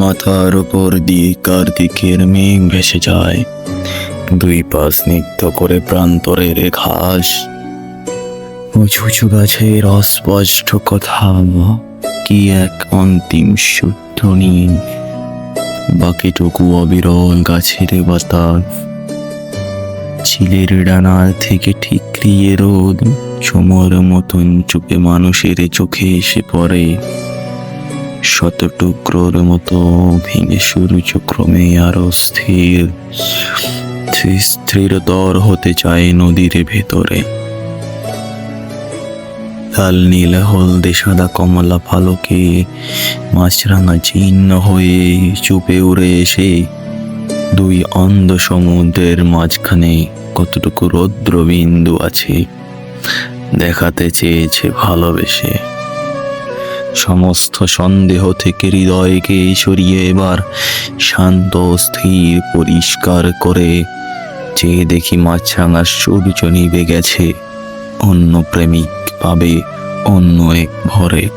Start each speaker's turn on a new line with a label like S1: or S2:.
S1: মাথার উপর দিয়ে কার্তিকের মেঘ ভেসে যায়। দুই পাশ নৃত্য করে প্রান্তরের ঘাস। উঁচু উঁচু গাছের অস্পষ্ট কথা, কি এক অন্তিম শুদ্ধ সূত্রনি বাকিটুকু অবিরল গাছের বাতাস। চিলের ডানা থেকে ঠিকরিয়ে রোদ। সমর মতন চোখে মানুষের চোখে এসে পড়ে। শত টুকরোর মতো ভেঙে সূর্য ক্রমে আরও স্থির। স্থিরতর হতে চায় নদীর ভেতরে। লাল, নীল, হলদে, সাদা, কমলা পালকে মাছরাঙা চিহ্ন হয়ে চুপে উড়ে এসে দুই অন্ধ সমুদ্রের মাঝখানে কতটুকু রৌদ্র বিন্দু আছে দেখাতে চেয়েছে ভালোবেসে। সমস্ত সন্দেহ থেকে হৃদয়কে সরিয়ে এবার শান্ত, স্থির, পরিষ্কার করে চেয়ে দেখি মাছরাঙার সূর্য নিভে গেছে, অন্য প্রেমিক পাবে অন্য এক ভরে।